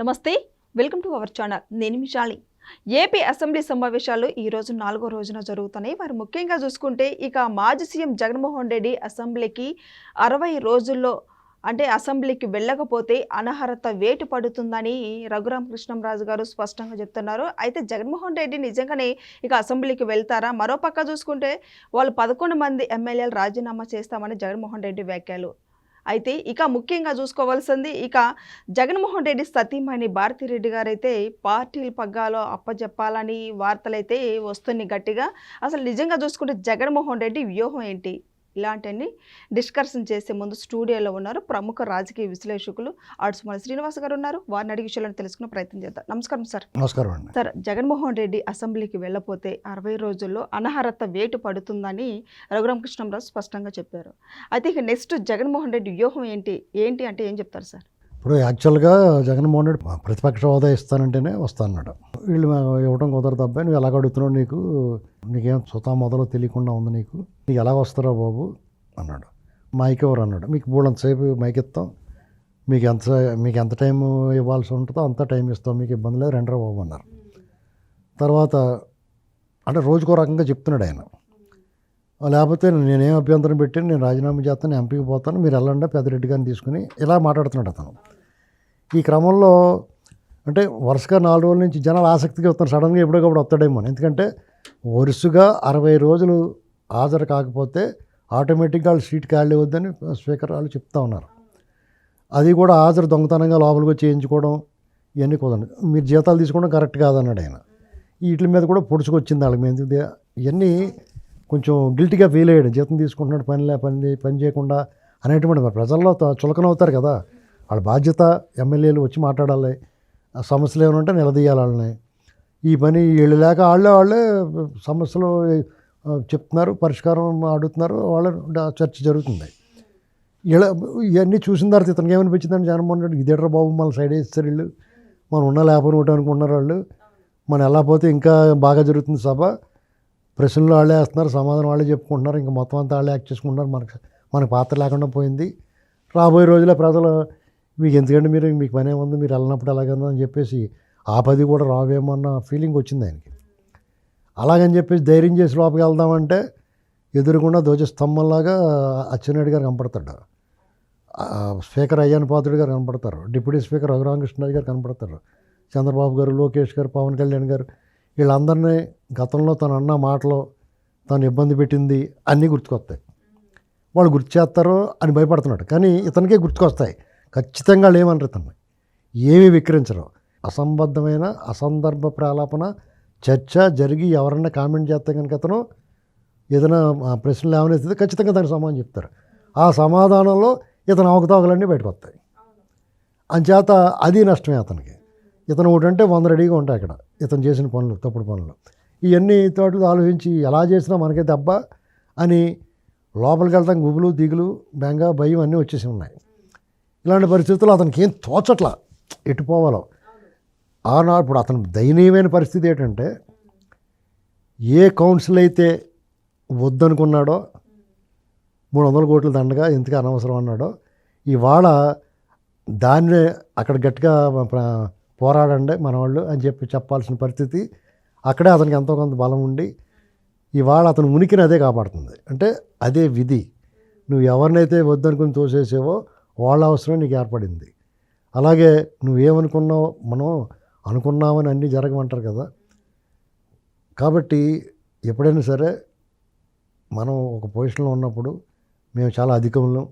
నమస్తే welcome to our channel. నేను మిషాలి AP assembly సమావేశాలు ఈ రోజు నాలుగో రోజున జరుగుతున్నాయి. వారు ముఖ్యంగా చూసుకుంటే ఇక మాజీ సీఎం జగన్మోహన్ రెడ్డి అసెంబ్లీకి అరవై రోజుల్లో అంటే అసెంబ్లీకి వెళ్ళకపోతే అనర్హత వేటు పడుతుందని రఘురామ కృష్ణంరాజు గారు స్పష్టంగా చెప్తున్నారు. అయితే జగన్మోహన్ రెడ్డి నిజంగానే ఇక అసెంబ్లీకి వెళ్తారా? మరో పక్క చూసుకుంటే వాళ్ళు పదకొండు మంది ఎమ్మెల్యేలు రాజీనామా చేస్తామని జగన్మోహన్ రెడ్డి వ్యాఖ్యలు. అయితే ఇక ముఖ్యంగా చూసుకోవాల్సింది ఇక జగన్మోహన్ రెడ్డి సతీమణి భారతిరెడ్డి గారైతే పార్టీల పగ్గాలో అప్పచెప్పాలని వార్తలైతే వస్తున్నాయి గట్టిగా. అసలు నిజంగా చూసుకుంటే జగన్మోహన్ రెడ్డి వ్యూహం ఏంటి? ఇలాంటివన్నీ డిస్కషన్ చేసే ముందు స్టూడియోలో ఉన్నారు ప్రముఖ రాజకీయ విశ్లేషకులు ఆడుసుమల శ్రీనివాస్ గారు ఉన్నారు. వారిని అడిగి విషయాలను తెలుసుకునే ప్రయత్నం చేద్దాం. నమస్కారం సార్. నమస్కారం అండి. సార్ జగన్మోహన్ రెడ్డి అసెంబ్లీకి వెళ్ళకపోతే అరవై రోజుల్లో అనర్హత వేటు పడుతుందని రఘురామకృష్ణంరాజు స్పష్టంగా చెప్పారు. అయితే ఇక నెక్స్ట్ జగన్మోహన్ రెడ్డి వ్యూహం ఏంటి? ఏంటి అంటే ఏం చెప్తారు సార్? ఇప్పుడు యాక్చువల్గా జగన్మోహన్ రెడ్డి ప్రతిపక్ష హోదా ఇస్తానంటేనే వస్తానన్నాడు. వీళ్ళు ఇవ్వడం కుదరదు అబ్బాయి నువ్వు ఎలాగ అడుగుతున్నావు నీకు? నీకేం సుతా మొదలు తెలియకుండా ఉంది నీకు? నీకు ఎలా వస్తారా బాబు? అన్నాడు. మైక్ ఎవరు అన్నాడు. మీకు బోళ్ళంతసేపు మైక్ ఇస్తాం. మీకు ఎంత మీకు ఎంత టైం ఇవ్వాల్సి ఉంటుందో అంత టైం ఇస్తాం. మీకు ఇబ్బంది లేదు రెండరా బాబు అన్నారు. తర్వాత అంటే రోజుకో రకంగా చెప్తున్నాడు ఆయన. లేకపోతే నేనేం అభ్యంతరం పెట్టి నేను రాజీనామా చేస్తాను ఎంపీకి పోతాను మీరు వెళ్ళండి పెద్దరెడ్డి గారిని తీసుకుని ఇలా మాట్లాడుతున్నాడు అతను. ఈ క్రమంలో అంటే వరుసగా నాలుగు రోజుల నుంచి జనాలు ఆసక్తిగా వస్తారు సడన్గా ఎప్పుడోకప్పుడు వస్తాడేమో ఎందుకంటే వరుసగా అరవై రోజులు హాజరు కాకపోతే ఆటోమేటిక్గా వాళ్ళు సీట్ ఖాళీ వద్దని స్పీకర్ వాళ్ళు చెప్తా ఉన్నారు. అది కూడా హాజరు దొంగతనంగా లోపలికి వచ్చి చేయించుకోవడం ఇవన్నీ కుదరదు. మీరు జీతాలు తీసుకోవడం కరెక్ట్ కాదన్నాడు ఆయన. వీటి మీద కూడా పొడుచుకొచ్చింది వాళ్ళకి మీద. ఇవన్నీ కొంచెం గిల్టీగా ఫీల్ అయ్యాడు. జీతం తీసుకుంటున్నాడు పని లే పని పని చేయకుండా అనేటువంటి మరి ప్రజల్లో చులకన అవుతారు కదా. వాళ్ళ బాధ్యత ఎమ్మెల్యేలు వచ్చి మాట్లాడాలి. ఆ సమస్యలు ఏమైనా ఉంటే నిలదీయాలి వాళ్ళని. ఈ పని వీళ్ళు లేక వాళ్ళే వాళ్ళే సమస్యలు చెప్తున్నారు పరిష్కారం అడుగుతున్నారు వాళ్ళ చర్చ జరుగుతుంది. ఇలా ఇవన్నీ చూసిన తర్వాత ఇతనికి ఏమనిపించిందని జగన్మోహన్ రెడ్డి ఇదేట్రా బాబు మన సైడ్ వేస్తారు వీళ్ళు. మనం ఉన్న లేపని ఒకటి అనుకుంటున్నారు వాళ్ళు. మనం ఎలా పోతే ఇంకా బాగా జరుగుతుంది సభ. ప్రశ్నలు వాళ్ళే వేస్తున్నారు సమాధానం వాళ్ళే చెప్పుకుంటున్నారు ఇంకా మొత్తం అంతా వాళ్ళే యాక్ట్ చేసుకుంటున్నారు. మనకు మనకు పాత్ర లేకుండా పోయింది. రాబోయే రోజుల్లో ప్రజలు మీకు ఎందుకంటే మీరు మీకు పని ఏముంది మీరు వెళ్ళినప్పుడు ఎలాగందో అని చెప్పేసి ఆ పది కూడా రావేమో అన్న ఫీలింగ్ వచ్చింది ఆయనకి. అలాగని చెప్పేసి ధైర్యం చేసి లోపలికి వెళ్దామంటే ఎదురుకుండా ధ్వజస్తంభంలాగా అచ్చెన్నాయుడు గారు కనపడతాడు. స్పీకర్ అయ్యాన్ పాత్రుడు గారు కనపడతారు. డిప్యూటీ స్పీకర్ రఘురామకృష్ణరాజు గారు కనపడతారు. చంద్రబాబు గారు లోకేష్ గారు పవన్ కళ్యాణ్ గారు వీళ్ళందరినీ గతంలో తను అన్న మాటలో తను ఇబ్బంది పెట్టింది అన్నీ గుర్తుకొస్తాయి. వాళ్ళు గుర్తు చేస్తారో అని భయపడుతున్నాడు. కానీ ఇతనికే గుర్తుకొస్తాయి. ఖచ్చితంగా వాళ్ళు ఏమనరు ఇతన్ని. ఏమీ విక్రించరు అసంబద్ధమైన అసందర్భ ప్రాలాపన చర్చ జరిగి ఎవరన్నా కామెంట్ చేస్తే కనుక అతను ఏదైనా ఆ ప్రశ్నలు ఏమైనా ఖచ్చితంగా దానికి సమాధానం చెప్తారు. ఆ సమాధానంలో ఇతను అవకతవకలన్నీ బయటకు వస్తాయి అంచేత అది నష్టమే అతనికి. ఇతను ఒకటంటే వంద రెడీగా ఉంటాయి అక్కడ. ఇతను చేసిన పనులు తప్పుడు పనులు. ఇవన్నీ తోటలు ఆలోచించి ఎలా చేసినా మనకే దెబ్బ అని లోపలికి వెళ్తాం గుబులు దిగులు బెంగ భయం అన్నీ వచ్చేసి ఉన్నాయి. ఇలాంటి పరిస్థితుల్లో అతనికి ఏం తోచట్లా? ఎటు పోవాలో? ఆనా ఇప్పుడు అతను దయనీయమైన పరిస్థితి ఏంటంటే ఏ కౌన్సిల్ అయితే వద్దనుకున్నాడో మూడు వందల కోట్ల దండగా ఎందుకు అనవసరం అన్నాడో ఇవాళ దాన్నే అక్కడ గట్టిగా పోరాడండి మన వాళ్ళు అని చెప్పి చెప్పాల్సిన పరిస్థితి. అక్కడే అతనికి ఎంతో కొంత బలం ఉండి ఇవాళ అతను ఉనికిని అదే కాపాడుతుంది. అంటే అదే విధి. నువ్వు ఎవరినైతే వద్దనుకుని తోసేసేవో వాళ్ళ అవసరం నీకు ఏర్పడింది. అలాగే నువ్వేమనుకున్నావు మనం అనుకున్నామని అన్నీ జరగమంటారు కదా. కాబట్టి ఎప్పుడైనా సరే మనం ఒక పొజిషన్లో ఉన్నప్పుడు మేము చాలా అధికంలో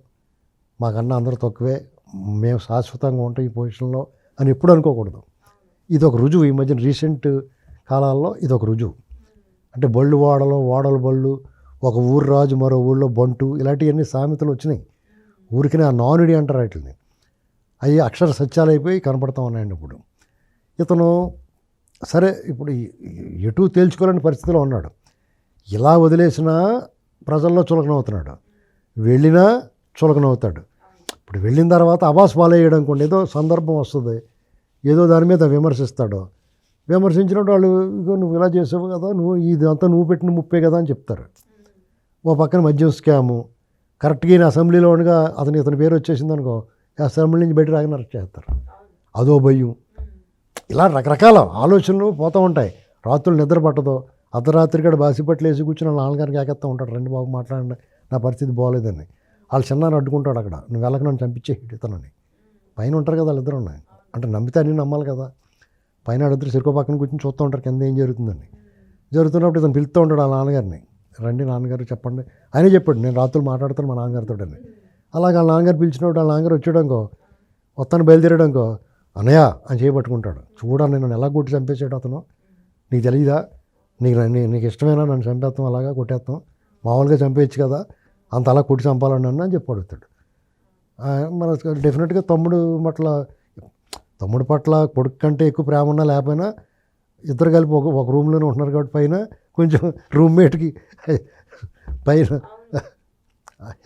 మాకన్నా అందరూ తక్కువే మేము శాశ్వతంగా ఉంటాం ఈ పొజిషన్లో. అని ఎప్పుడు అనుకోకూడదు. ఇది ఒక రుజువు. ఈ మధ్యన రీసెంట్ కాలాల్లో ఇది ఒక రుజువు. అంటే బళ్ళు వాడలు వాడల బళ్ళు ఒక ఊరు రాజు మరో ఊళ్ళో బంటు ఇలాంటివన్నీ సామెతలు వచ్చినాయి. ఊరికినే ఆ నానుడి అంటారు వాటిని అవి అక్షర సత్యాలు అయిపోయి కనపడతా ఉన్నాయండి ఇప్పుడు. ఇతను సరే ఇప్పుడు ఎటు తేల్చుకోలేని పరిస్థితిలో ఉన్నాడు. ఇలా వదిలేసినా ప్రజల్లో చులకనవుతున్నాడు. వెళ్ళినా చులకనవుతాడు. ఇప్పుడు వెళ్ళిన తర్వాత అబాస్ బాలేయడం కూడా ఏదో సందర్భం వస్తుంది. ఏదో దాని మీద విమర్శిస్తాడు. విమర్శించినప్పుడు వాళ్ళు నువ్వు ఇలా చేసావు కదా నువ్వు ఇదంతా నువ్వు పెట్టిన ముప్పే కదా అని చెప్తారు. ఓ పక్కన మద్యం స్కాము. కరెక్ట్గా ఈయన అసెంబ్లీలో ఉండగా అతని ఇతని పేరు వచ్చేసింది అనుకో అసెంబ్లీ నుంచి బయట రాగానే అరెస్ట్ చేస్తారు. అదో భయం. ఇలా రకరకాల ఆలోచనలు పోతూ ఉంటాయి. రాత్రులు నిద్ర పట్టదు. అర్ధరాత్రి కూడా బాసిపట్లు వేసి కూర్చుని వాళ్ళ నాన్నగారికి ఏకెత్తా ఉంటాడు. రెండు బాబు మాట్లాడండి. నా పరిస్థితి బాగోలేదని వాళ్ళు చిన్నాన్ని అడ్డుకుంటాడు అక్కడ. నువ్వు వెళ్ళక నన్ను చంపించే ఇతనని. పైన ఉంటారు కదా వాళ్ళిద్దరు ఉన్నాయి. అంటే నమ్మితే అన్నీ నమ్మాలి కదా. పైన అడుగుతారు చెరుకు పక్కన కూర్చొని చూస్తూ ఉంటారు కింద ఏం జరుగుతుందని. జరుగుతున్నప్పుడు ఇతను పిలుస్తూ ఉంటాడు ఆ నాన్నగారిని. రండి నాన్నగారు చెప్పండి. ఆయనే చెప్పాడు నేను రాత్రులు మాట్లాడతాను మా నాన్నగారితో అని అలాగే వాళ్ళ నాన్నగారు పిలిచినప్పుడు వాళ్ళ నాన్నగారు వచ్చేయడంకో వస్తాను బయలుదేరడంకో అన్నయ్య అని చేయబట్టుకుంటాడు చూడండి నన్ను ఎలా కొట్టి చంపేసాడు అతను? నీకు తెలియదా నీకు నీకు ఇష్టమేనా? నన్ను చంపేస్తాం అలాగా కొట్టేస్తాం. మామూలుగా చంపేయచ్చు కదా. అంత అలా కొట్టి చంపాలని నన్ను అని చెప్పి అడుగుతాడు. మన డెఫినెట్గా తమ్ముడు మట్ల తమ్ముడు పట్ల కొడుకు కంటే ఎక్కువ ప్రేమ ఉన్నా లేకపోయినా ఇద్దరు కలిపి ఒక ఒక రూమ్లోనే ఉంటున్నారు కాబట్టి పైన కొంచెం రూమ్మేట్కి పైన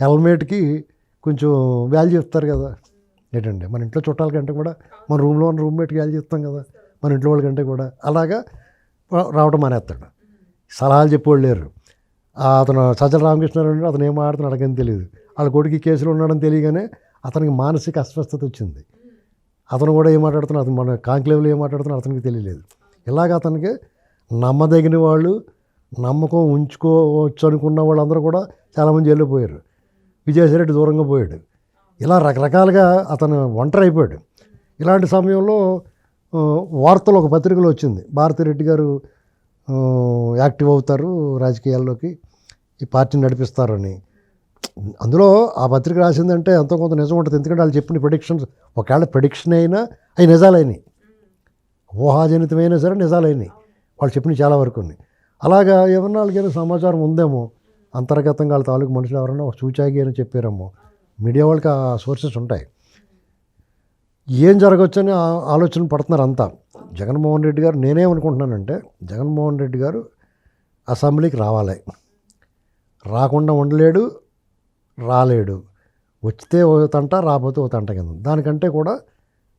హెల్మెట్కి కొంచెం వాల్యూ ఇస్తారు కదా. ఏంటండి? మన ఇంట్లో చుట్టాల కంటే కూడా మన రూమ్లో ఉన్న రూమ్మేట్కి వాల్యూ ఇస్తాం కదా. మన ఇంట్లో వాళ్ళ కంటే కూడా. అలాగా రావడం మానేస్తాడు. సలహాలు చెప్పేవాళ్ళు లేరు. అతను సజ్జల రామకృష్ణారావు అతను ఏం ఆడుతున్నాడు అడగని తెలియదు. వాళ్ళ కొడుకు కేసులు కేసులో ఉన్నాడని తెలియగానే అతనికి మానసిక అస్వస్థత వచ్చింది. అతను కూడా ఏం మాట్లాడుతున్నాడు అతను మన కాంక్లేవ్లో ఏం మాట్లాడుతున్నాడు అతనికి తెలియలేదు. ఇలాగ అతనికి నమ్మదగిన వాళ్ళు నమ్మకం ఉంచుకోవచ్చు అనుకున్న వాళ్ళందరూ కూడా చాలామంది వెళ్ళిపోయారు విజయసాయిరెడ్డి దూరంగా పోయాడు. ఇలా రకరకాలుగా అతను ఒంటరి అయిపోయాడు. ఇలాంటి సమయంలో వార్తలు ఒక పత్రికలో వచ్చింది. భారతిరెడ్డి గారు యాక్టివ్ అవుతారు రాజకీయాల్లోకి ఈ పార్టీని నడిపిస్తారని. అందులో ఆ పత్రిక రాసిందంటే ఎంతో కొంత నిజం ఉంటుంది. ఎందుకంటే వాళ్ళు చెప్పిన ప్రిడిక్షన్స్ ఒకవేళ ప్రిడిక్షన్ అయినా అవి నిజాలైనవి. ఊహాజనితమైనా సరే నిజాలైనవి. వాళ్ళు చెప్పిన చాలా వరకు అలాగా ఏమన్నా వాళ్ళకైనా సమాచారం ఉందేమో అంతర్గతంగా వాళ్ళ తాలూకు మనుషులు ఎవరన్నా ఒక సూచాగి అని చెప్పారేమో మీడియా వాళ్ళకి ఆ సోర్సెస్ ఉంటాయి. ఏం జరగవచ్చని ఆ- ఆలోచన పడుతున్నారు అంతా. జగన్మోహన్ రెడ్డి గారు నేనేమనుకుంటున్నానంటే జగన్మోహన్ రెడ్డి గారు అసెంబ్లీకి రావాలి. రాకుండా ఉండలేడు రాలేడు. వచ్చితే ఓ తంట రాకపోతే ఓ తంట కింద దానికంటే కూడా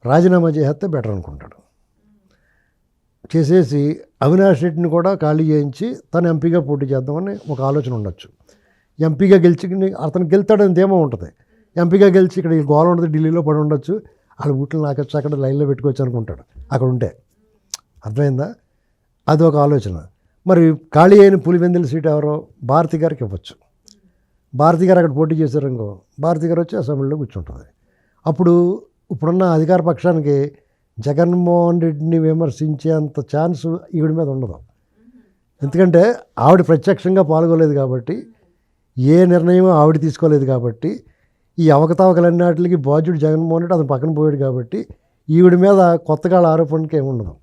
రాజీనామా చేస్తే బెటర్ అనుకుంటాడు. చేసేసి అవినాష్ రెడ్డిని కూడా ఖాళీ చేయించి తను ఎంపీగా పోటీ చేద్దామని ఒక ఆలోచన ఉండొచ్చు. ఎంపీగా గెలిచి అతను గెలుతాడని ధీమా ఉంటుంది. ఎంపీగా గెలిచి ఇక్కడ గోల ఉంటుంది ఢిల్లీలో పడి ఉండొచ్చు. వాళ్ళ ఊట్లు నాకొచ్చి అక్కడ లైన్లో పెట్టుకోవచ్చు అనుకుంటాడు. అక్కడ ఉంటే. అర్థమైందా? అది ఒక ఆలోచన. మరి ఖాళీ అయిన పులివెందుల సీట్ ఎవరో భారతి గారికి ఇవ్వచ్చు. భారతి గారు అక్కడ పోటీ చేశారనుకో భారతి గారు వచ్చి అసెంబ్లీలో కూర్చుంటుంది. అప్పుడు ఇప్పుడున్న అధికార పక్షానికి జగన్మోహన్ రెడ్డిని విమర్శించేంత ఛాన్స్ ఈవిడ మీద ఉండదు. ఎందుకంటే ఆవిడ ప్రత్యక్షంగా పాల్గొలేదు కాబట్టి ఏ నిర్ణయం ఆవిడ తీసుకోలేదు కాబట్టి ఈ అవకతవకలన్నిటికి బాధ్యుడు జగన్మోహన్ రెడ్డి అతను పక్కన పోయాడు కాబట్టి ఈవిడ మీద కొత్తగా ఆరోపణకి ఏమి ఉండదు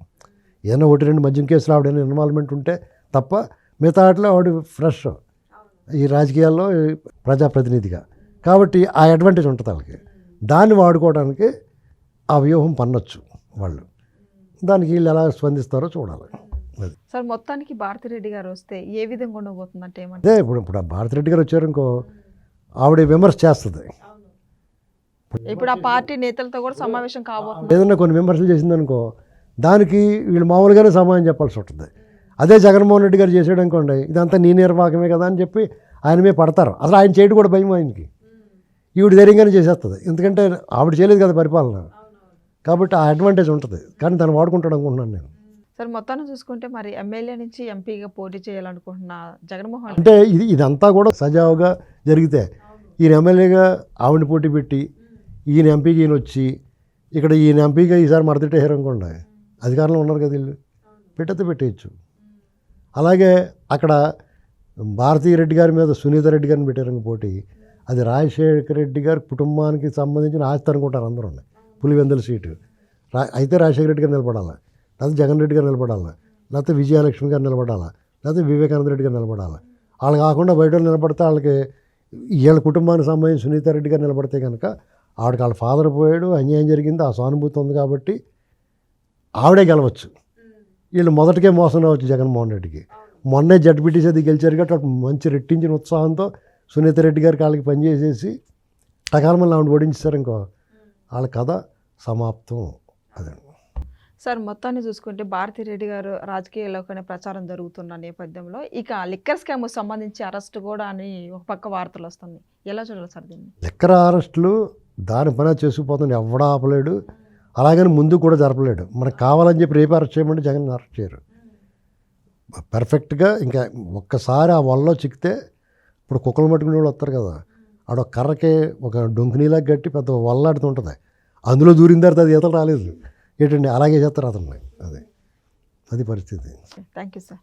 ఏదైనా ఒకటి రెండు మద్యం కేసులు ఆవిడ ఇన్వాల్వ్మెంట్ ఉంటే తప్ప మిగతా వాటిలో ఆవిడ ఫ్రెష్ ఈ రాజకీయాల్లో ప్రజాప్రతినిధిగా. కాబట్టి ఆ అడ్వాంటేజ్ ఉంటుంది వాళ్ళకి. దాన్ని వాడుకోవడానికి ఆ వ్యూహం పన్నొచ్చు వాళ్ళు. దానికి వీళ్ళు ఎలా స్పందిస్తారో చూడాలి. సార్ మొత్తానికి భారతిరెడ్డి గారు వస్తే ఏ విధంగా ఉండబోతుందంటే ఏమంటే అదే ఇప్పుడు ఇప్పుడు ఆ భారతిరెడ్డి గారు వచ్చారనుకో ఆవిడ విమర్శ చేస్తుంది. ఇప్పుడు ఆ పార్టీ నేతలతో కూడా సమావేశం కాబోతుంది. ఏదైనా కొన్ని విమర్శలు చేసిందనుకో దానికి వీళ్ళు మామూలుగానే సమాధానం చెప్పాల్సి ఉంటుంది. అదే జగన్మోహన్ రెడ్డి గారు చేసాడు అనుకోండి ఇదంతా నీ నిర్వాహకమే కదా అని చెప్పి ఆయన మీద పడతారు. అసలు ఆయన చేయడం కూడా భయం ఆయనకి. ఈవిడ ధైర్యంగానే చేసేస్తుంది. ఎందుకంటే ఆవిడ చేయలేదు కదా పరిపాలన. కాబట్టి ఆ అడ్వాంటేజ్ ఉంటుంది. కానీ దాన్ని వాడుకుంటాడు అనుకుంటున్నాను నేను. సార్ మొత్తాన్ని చూసుకుంటే మరి ఎమ్మెల్యే నుంచి ఎంపీగా పోటీ చేయాలనుకుంటున్న జగన్మోహన్ అంటే ఇది ఇదంతా కూడా సజావుగా జరిగితే ఈయన ఎమ్మెల్యేగా ఆవిడని పోటీ పెట్టి ఈయన ఎంపీకి ఈయన వచ్చి ఇక్కడ ఈయన ఎంపీగా ఈసారి మడతెట్టేశారు అనుకోండి అధికారంలో ఉన్నారు కదా వీళ్ళు. పెట్టేస్తే పెట్టేయచ్చు. అలాగే అక్కడ భారతీయ రెడ్డి గారి మీద సునీత రెడ్డి గారిని పెట్టారు పోటీ. అది రాజశేఖర రెడ్డి గారి కుటుంబానికి సంబంధించిన ఆస్తి అనుకుంటారు అందరూ. పులివెందుల సీటు. రా అయితే రాజశేఖర రెడ్డి గారు నిలబడాలి? లేకపోతే జగన్ రెడ్డి గారు నిలబడాలి? లేకపోతే విజయలక్ష్మి గారు నిలబడాలి? లేకపోతే వివేకానంద రెడ్డి గారు నిలబడాలి? వాళ్ళు కాకుండా బయట నిలబడితే వాళ్ళకి వీళ్ళ కుటుంబానికి సంబంధించి సునీత రెడ్డి గారు నిలబడితే కనుక ఆవిడకి వాళ్ళ ఫాదర్ పోయాడు అన్యాయం జరిగింది ఆ సానుభూతి ఉంది కాబట్టి ఆవిడే గెలవచ్చు. వీళ్ళు మొదటికే మోసం రావచ్చు జగన్మోహన్ రెడ్డికి. మొన్నే జడ్పీటీసీ అది గెలిచారు కాబట్టి మంచి రెట్టించిన ఉత్సాహంతో సునీత రెడ్డి గారికి వాళ్ళకి పనిచేసేసి టకాలమల్లి ఆవిడ ఓడించారు ఇంకో వాళ్ళ కథ సమాప్తం. అదండి సార్ మొత్తాన్ని చూసుకుంటే భారతిరెడ్డి గారు రాజకీయాల్లోనే ప్రచారం జరుగుతున్న నేపథ్యంలో ఇక లిక్కర్ స్కామ్ సంబంధించి అరెస్ట్ కూడా అని ఒక పక్క వార్తలు వస్తుంది ఎలా చూడాలి సార్ దీన్ని? లెక్కర అరెస్టులు దాని పని చేసుకుపోతుంది. ఎవడా ఆపలేడు. అలాగని ముందు కూడా జరపలేడు. మనకు కావాలని చెప్పి రేపు అరెస్ట్ చేయమంటే జగన్ అరెస్ట్ చేయరు. పర్ఫెక్ట్గా ఇంకా ఒక్కసారి ఆ వలలో చిక్కితే ఇప్పుడు కుక్కలు పట్టుకునే వాళ్ళు వస్తారు కదా ఆడ ఒక కర్రకి ఒక డొంకినీలా గట్టి పెద్ద వల్లాడుతుంటుంది అందులో దూరిన తర్వాత అది ఈతలు రాలేదు. ఏంటండి? అలాగే చేస్తారు అతను అది. అది పరిస్థితి. Thank you sir